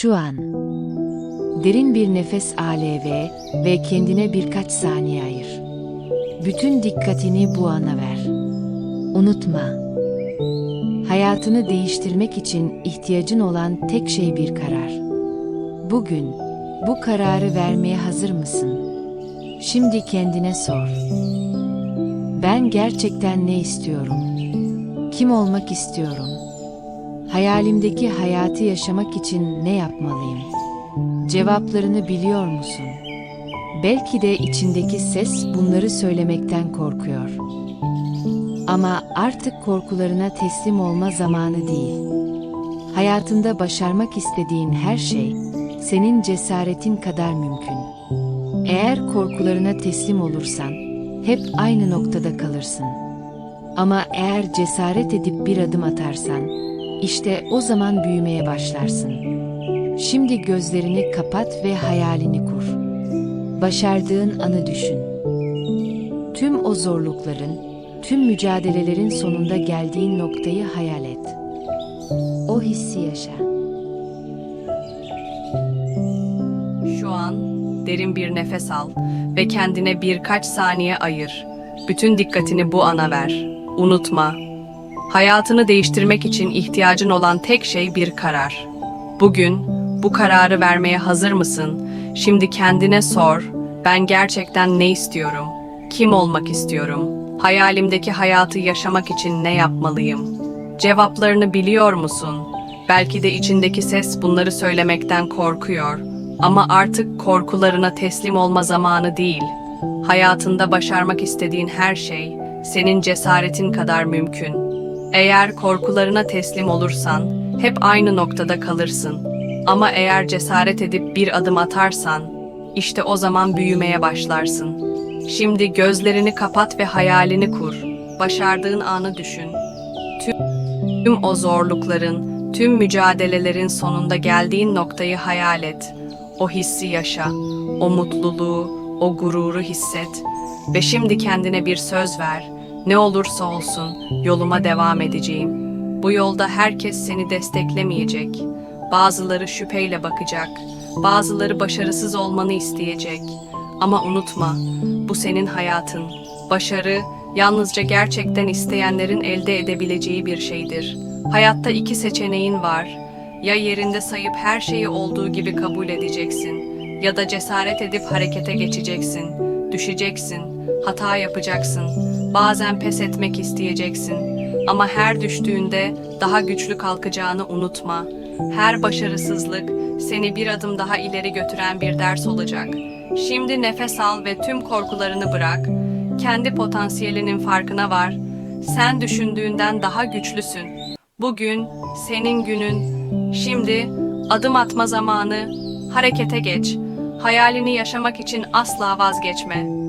Şu an. Derin bir nefes al ve ve kendine birkaç saniye ayır. Bütün dikkatini bu ana ver. Unutma. Hayatını değiştirmek için ihtiyacın olan tek şey bir karar. Bugün bu kararı vermeye hazır mısın? Şimdi kendine sor. Ben gerçekten ne istiyorum? Kim olmak istiyorum? Hayalimdeki hayatı yaşamak için ne yapmalıyım? Cevaplarını biliyor musun? Belki de içindeki ses bunları söylemekten korkuyor. Ama artık korkularına teslim olma zamanı değil. Hayatında başarmak istediğin her şey senin cesaretin kadar mümkün. Eğer korkularına teslim olursan hep aynı noktada kalırsın. Ama eğer cesaret edip bir adım atarsan işte o zaman büyümeye başlarsın. Şimdi gözlerini kapat ve hayalini kur. Başardığın anı düşün. Tüm o zorlukların, tüm mücadelelerin sonunda geldiğin noktayı hayal et. O hissi yaşa. Şu an derin bir nefes al ve kendine birkaç saniye ayır. Bütün dikkatini bu ana ver. Unutma. Hayatını değiştirmek için ihtiyacın olan tek şey bir karar. Bugün bu kararı vermeye hazır mısın? Şimdi kendine sor. Ben gerçekten ne istiyorum? Kim olmak istiyorum? Hayalimdeki hayatı yaşamak için ne yapmalıyım? Cevaplarını biliyor musun? Belki de içindeki ses bunları söylemekten korkuyor. Ama artık korkularına teslim olma zamanı değil. Hayatında başarmak istediğin her şey senin cesaretin kadar mümkün. Eğer korkularına teslim olursan hep aynı noktada kalırsın. Ama eğer cesaret edip bir adım atarsan işte o zaman büyümeye başlarsın. Şimdi gözlerini kapat ve hayalini kur. Başardığın anı düşün. Tüm o zorlukların, tüm mücadelelerin sonunda geldiğin noktayı hayal et. O hissi yaşa, o mutluluğu, o gururu hisset ve şimdi kendine bir söz ver. Ne olursa olsun yoluma devam edeceğim. Bu yolda herkes seni desteklemeyecek. Bazıları şüpheyle bakacak, bazıları başarısız olmanı isteyecek. Ama unutma, bu senin hayatın. Başarı yalnızca gerçekten isteyenlerin elde edebileceği bir şeydir. Hayatta iki seçeneğin var. Ya yerinde sayıp her şeyi olduğu gibi kabul edeceksin ya da cesaret edip harekete geçeceksin. Düşeceksin, hata yapacaksın. Bazen pes etmek isteyeceksin. Ama her düştüğünde daha güçlü kalkacağını unutma. Her başarısızlık seni bir adım daha ileri götüren bir ders olacak. Şimdi nefes al ve tüm korkularını bırak. Kendi potansiyelinin farkına var. Sen düşündüğünden daha güçlüsün. Bugün senin günün. Şimdi adım atma zamanı. Harekete geç. Hayalini yaşamak için asla vazgeçme.